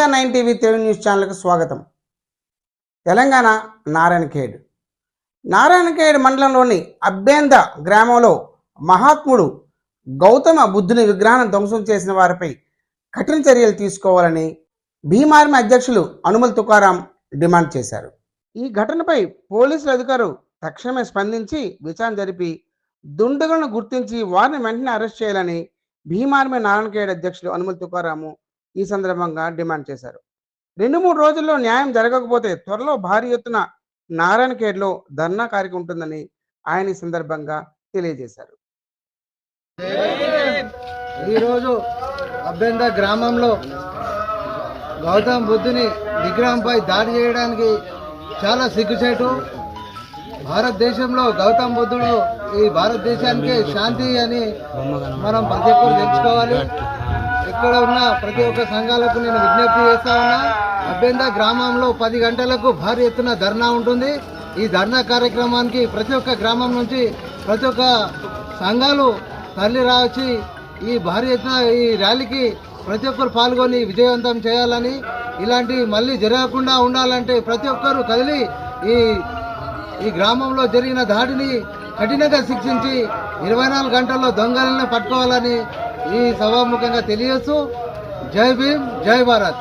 Nine TV Telugu news ఛానల్కు స్వాగతం. తెలంగాణ నారాయణఖేడ్. నారాయణఖేడ్ మండలంలోని అబ్బేంద గ్రామంలో మహాత్ముడు గౌతమ బుద్ధుని విగ్రహాన్ని ధ్వంసం చేసిన వారిపై కఠిన చర్యలు తీసుకోవాలని భీమార్మి అధ్యక్షులు అనుమల్ తుకారాం డిమాండ్ చేశారు. ఈ ఘటనపై పోలీసులు అధికారులు తక్షణమే స్పందించి విచారణ జరిపి దుండగులను గుర్తించి వారిని వెంటనే అరెస్ట్ చేయాలని భీమార్మి నారాయణఖేడ్ అధ్యక్షులు అనుమల్ తుకారాము ఈ సందర్భంగా డిమాండ్ చేశారు. రెండు మూడు రోజుల్లో న్యాయం జరగకపోతే త్వరలో భారీ ఎత్తున నారాయణఖేడ్లో ధర్నా కార్యక్రమం ఉంటుందని ఆయన ఈ సందర్భంగా తెలియజేశారు. ఈరోజు అభ్యంత గ్రామంలో గౌతమ్ బుద్ధుని విగ్రహంపై దాడి చేయడానికి చాలా సిగ్గుచేటు. భారతదేశంలో గౌతమ్ బుద్ధుడు ఈ భారతదేశానికి శాంతి అని మనం ప్రతి ఒక్కరు తెలుసుకోవాలి. ఎక్కడ ఉన్న ప్రతి ఒక్క సంఘాలకు నేను విజ్ఞప్తి చేస్తా ఉన్నా. అభ్యంత గ్రామంలో పది గంటలకు భారీ ఎత్తున ధర్నా ఉంటుంది. ఈ ధర్నా కార్యక్రమానికి ప్రతి ఒక్క గ్రామం నుంచి ప్రతి ఒక్క సంఘాలు తరలి రావచ్చి ఈ భారీ ఎత్తున ఈ ర్యాలీకి ప్రతి ఒక్కరు పాల్గొని విజయవంతం చేయాలని ఇలాంటి మళ్ళీ జరగకుండా ఉండాలంటే ప్రతి ఒక్కరు కదిలి ఈ ఈ గ్రామంలో జరిగిన దాడిని కఠినంగా శిక్షించి ఇరవై నాలుగు గంటల్లో దొంగలను పట్టుకోవాలని ఈ సభాముఖంగా తెలియచ్చు జై భీమ్ జై భారత్.